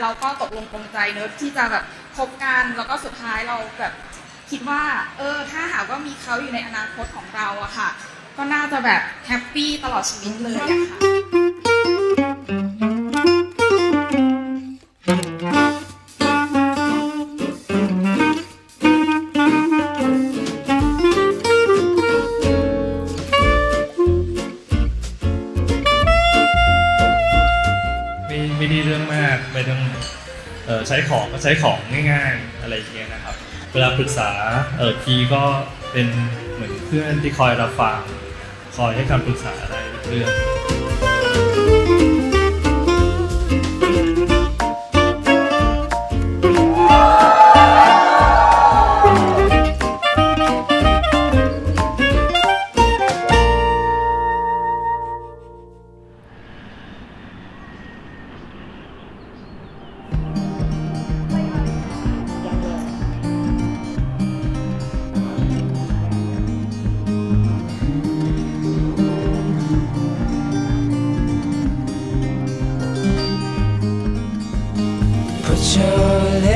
เราก็ตกลงปรงใจเนอะที่จะแบบคบกันแล้วก็สุดท้ายเราแบบคิดว่า เออ ถ้าหากว่ามีเขาอยู่ในอนาคตของเราอะค่ะ ก็น่าจะแบบแฮปปี้ตลอดชีวิตเลยอะค่ะ ใช้ของก็ใช้ของง่ายๆ อะไรอย่างเงี้ยนะครับ เวลาปรึกษาเออพีก็เป็นเหมือนเพื่อนที่คอยรับฟัง คอยให้คำปรึกษาอะไรเรื่อง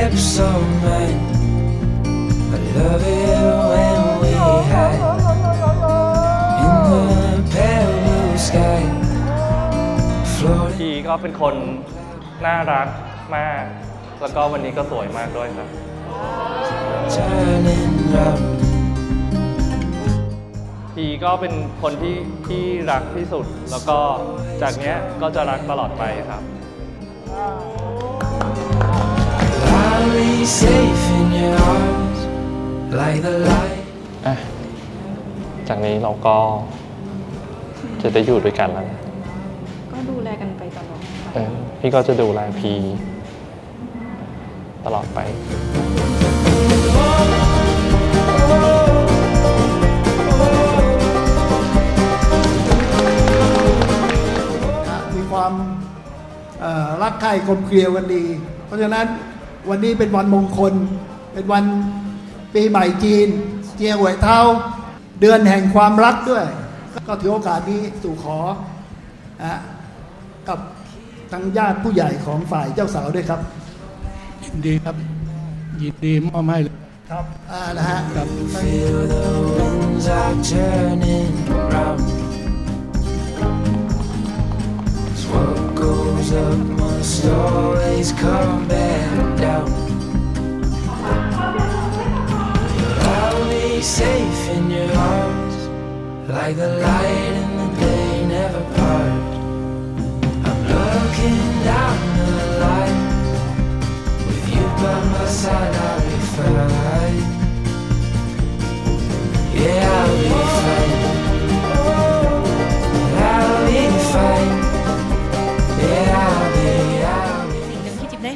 lips on mine. I love it when we hide in the pale blue sky. Floating. พีก็เป็นคนน่ารักมาก แล้วก็วันนี้ก็สวยมากด้วยครับ turning round. พีก็เป็นคนที่ที่รักที่สุด แล้วก็จากเนี้ยก็จะรักตลอดไปครับ I'll be safe in your arms, like the light. อะจากนี้เราก็จะได้อยู่ด้วยกันแล้วนะก็ดูแลกันไปตลอดเออพี่ก็จะดูแลพีตลอดไป มีความเอ่อรักใคร่กลมเกลียวกันดี เพราะฉะนั้น วันนี้เป็นวันมงคล เป็นวันปีใหม่จีน เจียหวยเท้า เดือนแห่งความรักด้วย ก็ถือโอกาสนี้สู่ขออะกับทางญาติผู้ใหญ่ของฝ่ายเจ้าสาวด้วยครับ ยินดีครับ ยินดีมอบให้เลยครับอ่านะฮะครับ Feel the winds are turning round. 'Cause what goes up must always come back safe in your arms, like the light in the day never part. I'm looking down the line, with you by my side, I'll be fine.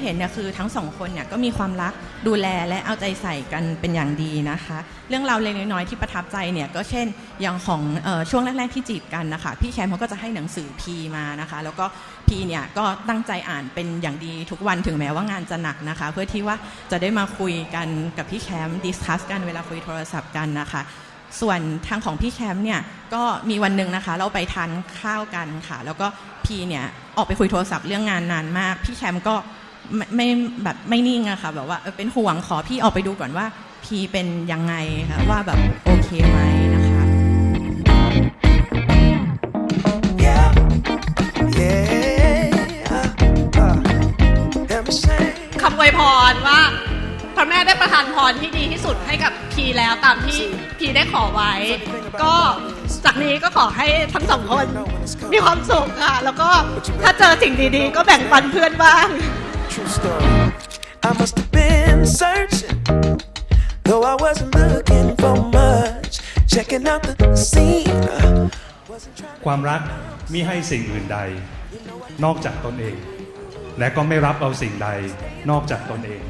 เห็นเนี่ยคือทั้งสองคนเนี่ยก็มีความรักดูแลและเอาใจใส่กันเป็นอย่างดีนะคะ เรื่องราวเล็กๆน้อยๆที่ประทับใจเนี่ยก็เช่นอย่างของออช่วงแรกๆที่จีบกันนะคะพี่แชมป์เขาก็จะให้หนังสือพีมานะคะ แล้วก็พีเนี่ยก็ตั้งใจอ่านเป็นอย่างดีทุกวันถึงแม้ว่างานจะหนักนะคะ เพื่อที่ว่าจะได้มาคุยกันกับพี่แชมป์ดิสคัสกันเวลาคุยโทรศัพท์กันนะคะส่วนทางของพี่แชมป์เนี่ยก็มีวันหนึ่งนะคะ เราไปทานข้าวกันค่ะ แล้วก็พีเนี่ยออกไปคุยโทรศัพท์เรื่องงานนานมาก พี่แชมป์ก็ ไม่ไม่แบบไม่นิ่งอะค่ะ แบบว่าเออเป็นห่วงขอพี่ออกไปดูก่อนว่า พีเป็นยังไงค่ะว่าแบบโอเคไหมนะคะ Yeah, yeah. Uh, let me say. คำอวยพรว่า พระแม่ได้ประทานพรที่ดีที่สุดให้กับพีแล้วตามที่พีได้ขอไว้ ก็จากนี้ก็ขอให้ทั้งสองคนมีความสุขค่ะ แล้วก็ถ้าเจอสิ่งดีๆ ก็แบ่งปันเพื่อนบ้าง True story. I must have been searching, though I wasn't looking for much. Checking out the scene. uh, wasn't trying ความรักมิให้สิ่งอื่นใด นอกจากตนเอง และก็ไม่รับเอาสิ่งใดนอกจากตนเอง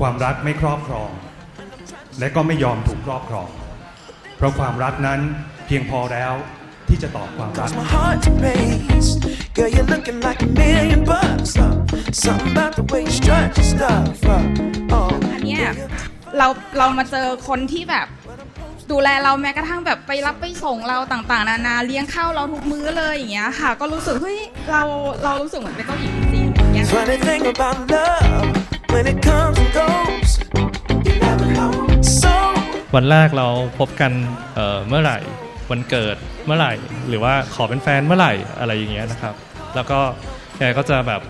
ความรักไม่ครอบครอง และก็ไม่ยอมถูกครอบครอง เพราะความรักนั้นเพียงพอแล้วที่จะตอบความรัก cause my heart to race. Girl, you're looking like a million bucks. Uh, something about the way you strut your stuff. Uh, oh, อันเนี้ยเราเรามาเจอคนที่แบบดูแลเราแม้กระทั่งแบบไปรับไปส่งเราต่างๆ นานาเลี้ยงข้าวเราทุกมื้อเลยอย่างเงี้ยค่ะ ก็รู้สึกเฮ้ยเราเรารู้สึกเหมือนเป็นเจ้าหญิงจริงๆอย่างเงี้ย Funny thing about love, when it comes and goes, you never know. So วันแรกเราพบกันเอ่อเมื่อไหร่ วันเกิดเมื่อไหร่ หรือว่าขอเป็นแฟนเมื่อไหร่อะไรอย่างเงี้ยนะครับ แล้วก็แกก็จะแบบ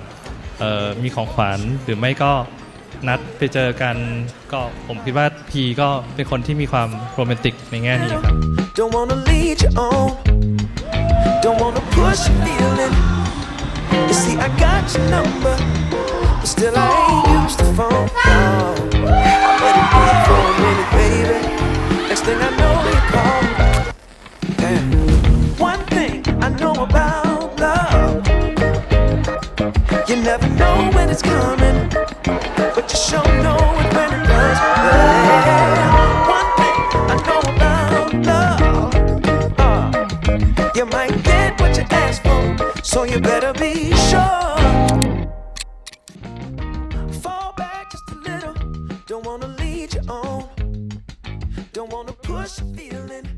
เอ่อมีของขวัญหรือไม่ก็นัดไปเจอกัน ก็ผมคิดว่าพีก็เป็นคนที่มีความโรแมนติกในแง่นี้ครับ Don't wanna lead you on. Don't wanna push your feeling. You see, I got your number, but still I ain't used the phone. No. I let it ring for a minute, baby. Next thing I know, you call. Damn. One thing I know about never know when it's coming, but you sure know it when it does. Yeah. One thing I know about love. Uh, you might get what you ask for, so you better be sure. Fall back just a little, don't wanna lead you on, don't wanna push a feeling.